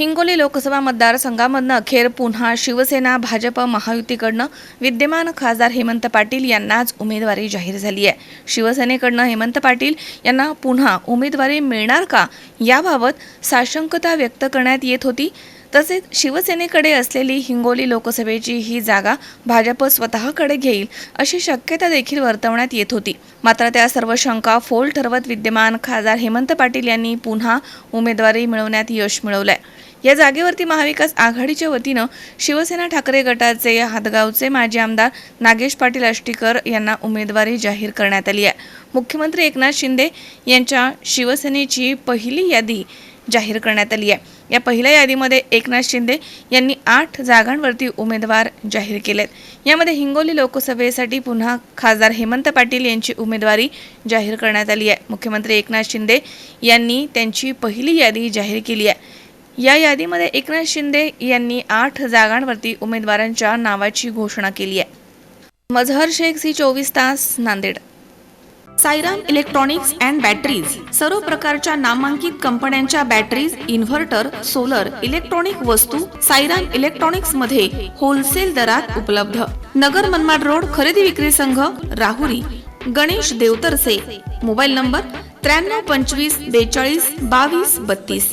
हिंगोली लोकसभा मतदारसंघामधनं अखेर पुन्हा शिवसेना भाजप महायुतीकडनं विद्यमान खासदार हेमंत पाटील यांनाच उमेदवारी जाहीर झाली आहे. शिवसेनेकडनं हेमंत पाटील यांना पुन्हा उमेदवारी मिळणार का याबाबत साशंकता व्यक्त करण्यात येत होती. तसेच शिवसेनेकडे असलेली हिंगोली लोकसभेची ही जागा भाजप स्वतःकडे घेईल अशी शक्यता देखील वर्तवण्यात येत होती. मात्र त्या सर्व शंका फोल ठरवत विद्यमान खासदार हेमंत पाटील यांनी पुन्हा उमेदवारी मिळवण्यात यश मिळवलंय. या जागेवरती महाविकास आघाडीच्या वतीनं शिवसेना ठाकरे गटाचे हातगावचे माजी आमदार नागेश पाटील आष्टीकर यांना उमेदवारी जाहीर करण्यात आली आहे. मुख्यमंत्री एकनाथ शिंदे यांच्या शिवसेनेची पहिली यादी जाहीर करण्यात आली आहे. या पहिल्या यादीमध्ये एकनाथ शिंदे यांनी आठ जागांवरती उमेदवार जाहीर केलेत. यामध्ये हिंगोली लोकसभेसाठी पुन्हा खासदार हेमंत पाटील यांची उमेदवारी जाहीर करण्यात आली आहे. मुख्यमंत्री एकनाथ शिंदे यांनी त्यांची पहिली यादी जाहीर केली आहे. या यादीमध्ये एकनाथ शिंदे यांनी आठ जागांवरती उमेदवारांच्या नावाची घोषणा केली आहे. मझहर शेख सी चोवीस तास Nanded. Sairam electronics and batteries सर्व प्रकारच्या नामांकित कंपन्यांच्या बॅटरीज इन्व्हर्टर सोलर इलेक्ट्रॉनिक वस्तू सायराम इलेक्ट्रॉनिक्समध्ये होलसेल दरात उपलब्ध. नगर मनमाड रोड खरेदी विक्री संघ राहुरी. गणेश देवतरसे. मोबाईल नंबर त्र्याण्णव पंचवीस बेचाळीस बावीस बत्तीस.